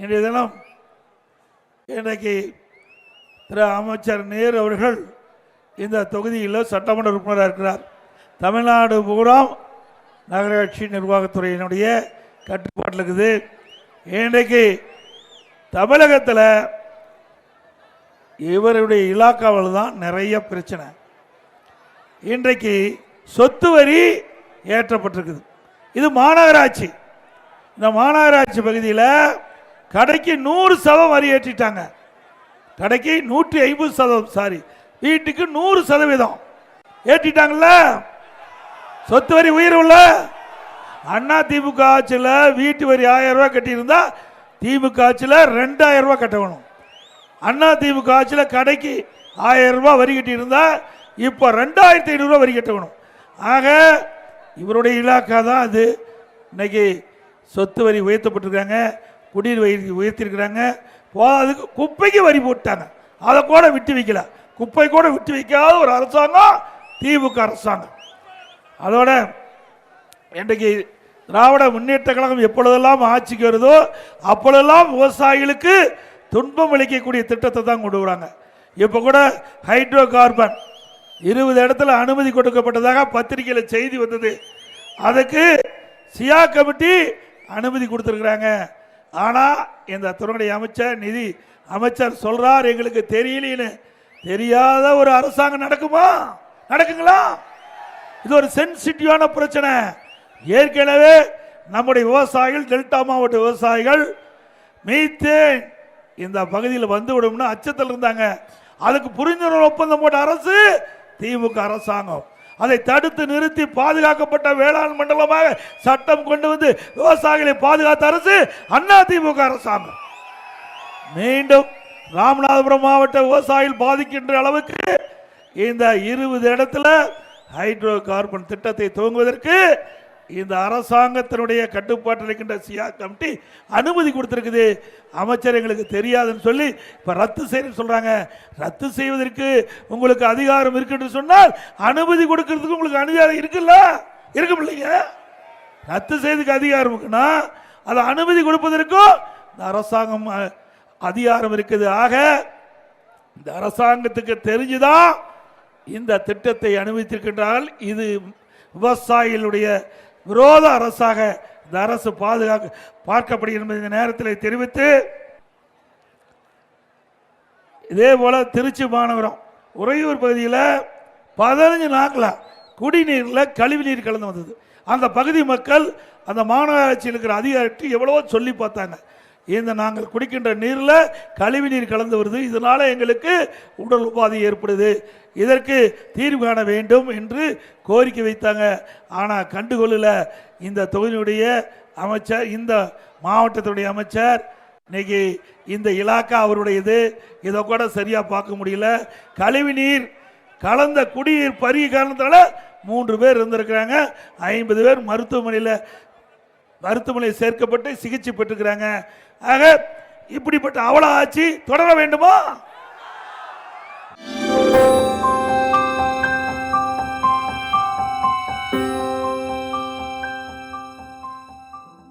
இன்றைய தினம் இன்றைக்கு திரு அமைச்சர் நேரு அவர்கள் இந்த தொகுதியில் சட்டமன்ற உறுப்பினராக இருக்கிறார். தமிழ்நாடு பூரா நகராட்சி நிர்வாகத்துறையினுடைய கட்டுப்பாட்டில் இருக்குது. இன்றைக்கு தமிழகத்தில் இவருடைய இலாக்காவில் தான் நிறைய பிரச்சனை. இன்றைக்கு சொத்து வரி ஏற்றப்பட்டிருக்குது. இது மாநகராட்சி. இந்த மாநகராட்சி பகுதியில் கடைக்கு நூறு சதம் வரி ஏற்றிட்டாங்க. கடைக்கு நூற்றி ஐம்பது சதவீதம் சாரி வீட்டுக்கு நூறு சதவீதம். ஏற்றிட்டாங்கல்ல? சொத்து வரி உயர்வுல அண்ணா திமுக ஆட்சியில் வீட்டு வரி ஆயிரம் ரூபாய் கட்டியிருந்தா திமுக ஆட்சியில் ரெண்டாயிரம் ரூபாய் கட்டணும். அண்ணா திமுக ஆட்சியில் கடைக்கு ஆயிரம் ரூபாய் வரி கட்டியிருந்தா இப்போ ரெண்டாயிரத்தி ஐநூறுரூவா வரி கட்டணும். ஆக இவருடைய இலாக்கா தான் அது. இன்னைக்கு சொத்து வரி உயர்த்தப்பட்டிருக்காங்க. குடிநீர் வரி உயர்த்திருக்கிறாங்க போதாதுக்கு குப்பைக்கு வரி போட்டாங்க. அதை கூட விட்டு வைக்கல. குப்பை கூட விட்டு வைக்காத ஒரு அரசாங்கம் திமுக அரசாங்கம். அதோட இன்றைக்கு திராவிட முன்னேற்ற கழகம் எப்பொழுதெல்லாம் ஆட்சிக்கு வருதோ அப்பொழுதெல்லாம் விவசாயிகளுக்கு துன்பம் அளிக்கக்கூடிய திட்டத்தை தான் கொண்டு வராங்க. இப்போ கூட ஹைட்ரோ கார்பன் இருபது இடத்துல அனுமதி கொடுக்கப்பட்டதாக பத்திரிகையில் செய்தி வந்தது. அதுக்கு சியா கமிட்டி அனுமதி கொடுத்துருக்குறாங்க. ஆனால் இந்த துறையுடைய அமைச்சர் நிதி அமைச்சர் சொல்றார் எங்களுக்கு தெரியலேன்னு. தெரியாத ஒரு அரசாங்கம் நடக்குமா? நடக்குங்களா? இது ஒரு சென்சிட்டிவான பிரச்சனை. ஏற்கனவே நம்முடைய விவசாயிகள் டெல்டா மாவட்ட விவசாயிகள் மீத்தேன் இந்த பகுதியில் வந்து விடும்னு அச்சத்தில் இருந்தாங்க. அதுக்கு புரிந்துணர்வு ஒப்பந்தம் போட்ட அரசு திமுக அரசாங்கம். அதை தடுத்து நிறுத்தி பாதுகாக்கப்பட்ட வேளாண் மண்டலமாக சட்டம் கொண்டு வந்து விவசாயிகளை பாதுகாத்த அரசு அண்ணா திமுக அரசாங்கம். மீண்டும் ராமநாதபுரம் மாவட்ட விவசாயிகள் பாதிக்கின்ற அளவுக்கு இந்த இருபது இடத்துல ஹைட்ரோ கார்பன் திட்டத்தை துவங்குவதற்கு இந்த அரசாங்கத்தினுடைய கட்டுப்பாட்டில் இருக்கின்ற சியா கமிட்டி அனுமதி கொடுத்துருக்குது. அமைச்சர் எங்களுக்கு தெரியாதுன்னு சொல்லி இப்போ ரத்து செய்ய சொல்கிறாங்க ரத்து செய்வதற்கு உங்களுக்கு அதிகாரம் இருக்குன்னு சொன்னால் அனுமதி கொடுக்கறதுக்கு உங்களுக்கு அதிகாரம் இருக்குல்ல? இருக்கும் இல்லைங்க? ரத்து செய்வதற்கு அதிகாரம் இருக்குன்னா அதை அனுமதி கொடுப்பதற்கும் இந்த அரசாங்கம் அதிகாரம் இருக்குது. ஆக இந்த அரசாங்கத்துக்கு தெரிஞ்சுதான் இந்த திட்டத்தை அனுமதித்திருக்கின்றால் இது விவசாயிகளுடைய விரோத அரசாக இந்த அரசு பாதுகாக்க பார்க்கப்படுகிறது இந்த நேரத்தில் தெரிவித்து இதே போல திருச்சி மாநகரம் உறையூர் பகுதியில் பதினஞ்சு நாட்களில் குடிநீரில் கழிவு நீர் கலந்து வந்தது. அந்த பகுதி மக்கள் அந்த மாநகராட்சியில் இருக்கிற அதிகாரிட்டு எவ்வளவோ சொல்லி பார்த்தாங்க. இந்த நாங்கள் குடிக்கின்ற நீரில் கழிவு நீர் கலந்து வருது. இதனால் எங்களுக்கு உடல் உபாதி ஏற்படுது. இதற்கு தீர்வு காண வேண்டும் என்று கோரிக்கை வைத்தாங்க. ஆனால் கண்டுகொள்ளல. இந்த தொகுதியுடைய அமைச்சர் இந்த மாவட்டத்துடைய அமைச்சர் இன்னைக்கு இந்த இலாக்கா அவருடையது. இதை கூட சரியாக பார்க்க முடியல. கழிவு நீர் கலந்த குடிநீர் பருகி காரணத்தால் மூன்று பேர் இருந்திருக்கிறாங்க. ஐம்பது பேர் மருத்துவமனையில் மருத்துவமனையில் சேர்க்கப்பட்டு சிகிச்சை பெற்றுக்கிறாங்க. ஆக இப்படிப்பட்ட அவல ஆட்சி தொடர வேண்டுமா?